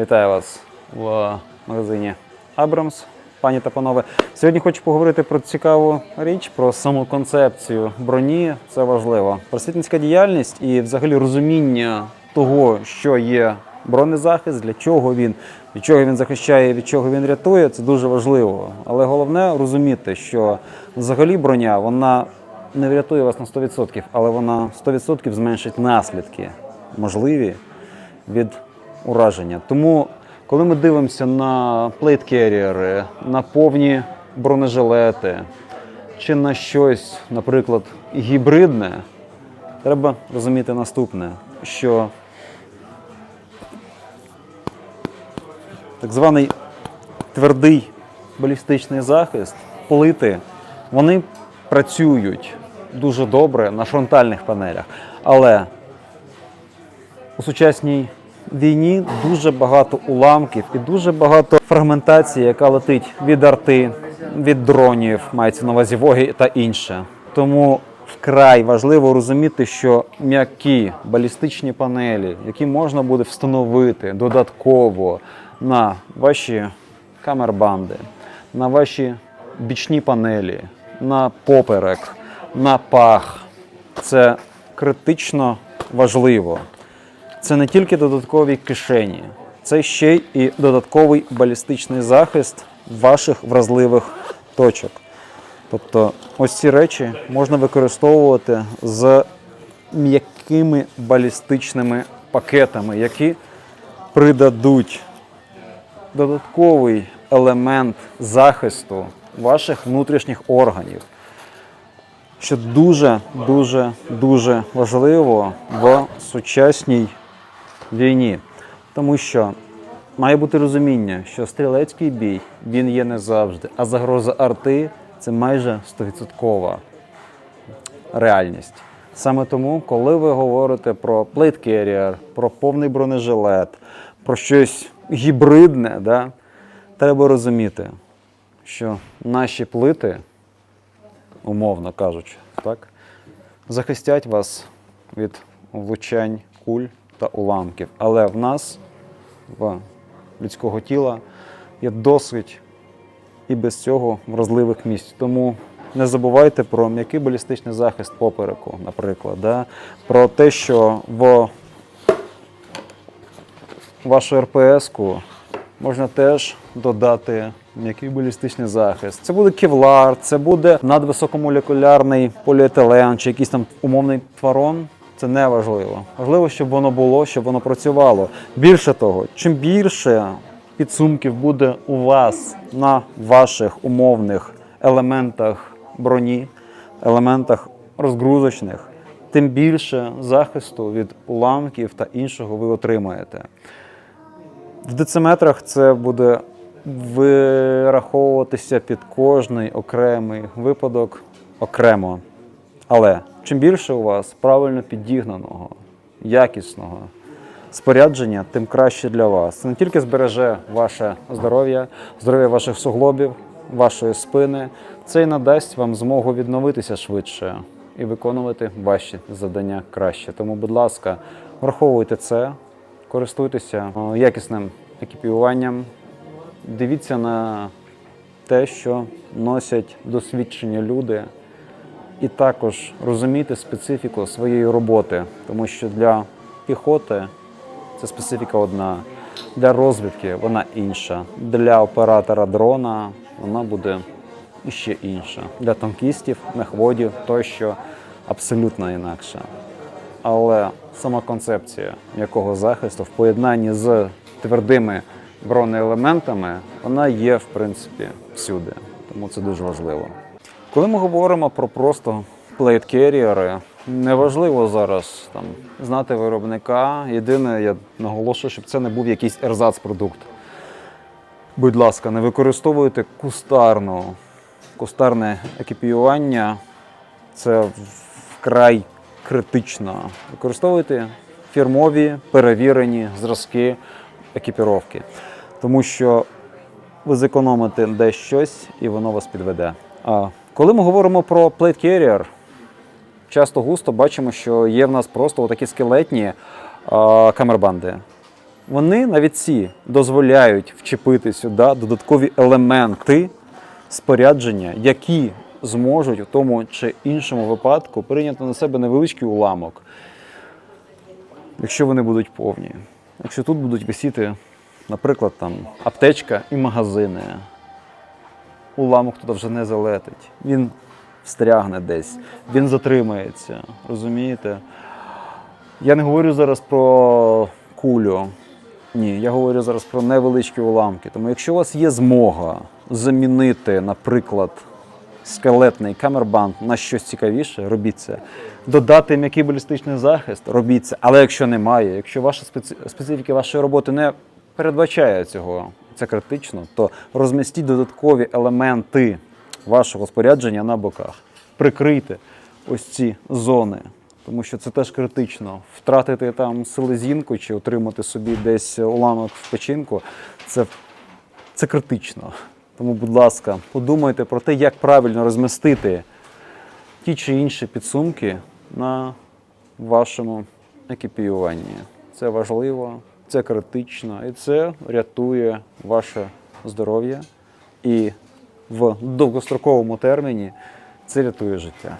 Вітаю вас в магазині Абрамс, пані та панове. Сьогодні хочу поговорити про цікаву річ, про саму концепцію броні. Це важливо. Просвітницька діяльність і взагалі розуміння того, що є бронезахист, для чого він, від чого він захищає, від чого він рятує, це дуже важливо. Але головне розуміти, що взагалі броня вона не врятує вас на 100%, але вона 100% зменшить наслідки можливі від ураження. Тому, коли ми дивимося на плейт-керріери, на повні бронежилети чи на щось, наприклад, гібридне, треба розуміти наступне, що так званий твердий балістичний захист, плити, вони працюють дуже добре на фронтальних панелях. Але у сучасній війні дуже багато уламків і дуже багато фрагментації, яка летить від арти, від дронів, мається на увазі воги та інше. Тому вкрай важливо розуміти, що м'які балістичні панелі, які можна буде встановити додатково на ваші камербанди, на ваші бічні панелі, на поперек, на пах, це критично важливо. Це не тільки додаткові кишені, це ще і додатковий балістичний захист ваших вразливих точок. Тобто, ось ці речі можна використовувати з м'якими балістичними пакетами, які придадуть додатковий елемент захисту ваших внутрішніх органів що дуже, дуже, дуже важливо в сучасній війні. Тому що має бути розуміння, що стрілецький бій він є не завжди, а загроза арти це майже 100% реальність. Саме тому, коли ви говорите про carrier, про повний бронежилет, про щось гібридне, да, треба розуміти, що наші плити умовно кажучи, так? захистять вас від влучань куль та уламків. Але в нас, в людського тіла, є досить і без цього вразливих місць. Тому не забувайте про м'який балістичний захист попереку, наприклад, да? про те, що в вашу РПС-ку можна теж додати м'який балістичний захист. Це буде кевлар, це буде надвисокомолекулярний поліетилен чи якийсь там умовний тварон. Це не важливо. Важливо, щоб воно було, щоб воно працювало. Більше того, чим більше підсумків буде у вас на ваших умовних елементах броні, елементах розгрузочних, тим більше захисту від уламків та іншого ви отримаєте. В дециметрах це буде вираховуватися під кожний окремий випадок окремо. Але чим більше у вас правильно підігнаного, якісного спорядження, тим краще для вас. Це не тільки збереже ваше здоров'я, здоров'я ваших суглобів, вашої спини, це і надасть вам змогу відновитися швидше і виконувати ваші завдання краще. Тому, будь ласка, враховуйте це, користуйтеся е, якісним екіпіюванням, дивіться на те, що носять досвідчені люди, і також розумійте специфіку своєї роботи, тому що для піхоти це специфіка одна, для розвідки вона інша, для оператора дрона вона буде іще інша, для танкістів, мехводів тощо абсолютно інакша. Але сама концепція м'якого захисту в поєднанні з твердими бронеелементами, вона є, в принципі, всюди. Тому це дуже важливо. Коли ми говоримо про просто плейт-керріери, неважливо зараз там, знати виробника. Єдине, я наголошую, щоб це не був якийсь ерзац-продукт. Будь ласка, не використовуйте кустарну, кустарне екіпіювання. Це вкрай критично. Використовуйте фірмові перевірені зразки екіпіровки, тому що ви зекономите десь щось і воно вас підведе. А коли ми говоримо про plate carrier, часто густо бачимо, що є в нас просто такі скелетні а, камербанди. Вони навіть ці дозволяють вчепити сюди додаткові елементи спорядження, які зможуть у тому чи іншому випадку прийняти на себе невеличкий уламок, якщо вони будуть повні. Якщо тут будуть висіти, наприклад, там аптечка і магазини, уламок туди вже не залетить. Він встрягне десь, він затримається. Розумієте? Я не говорю зараз про кулю. Ні, я говорю зараз про невеличкі уламки. Тому якщо у вас є змога замінити, наприклад, скелетний камербанд на щось цікавіше, робіть це. Додати м'який балістичний захист, робіть це. Але якщо немає, якщо ваша специ- специфіка вашої роботи не передбачає цього, це критично, то розмістіть додаткові елементи вашого спорядження на боках. Прикрийте ось ці зони, тому що це теж критично. Втратити там селезінку чи отримати собі десь уламок в печінку це, це критично. Тому, будь ласка, подумайте про те, як правильно розмістити ті чи інші підсумки на вашому екіпіюванні. Це важливо, це критично і це рятує ваше здоров'я. І в довгостроковому терміні це рятує життя.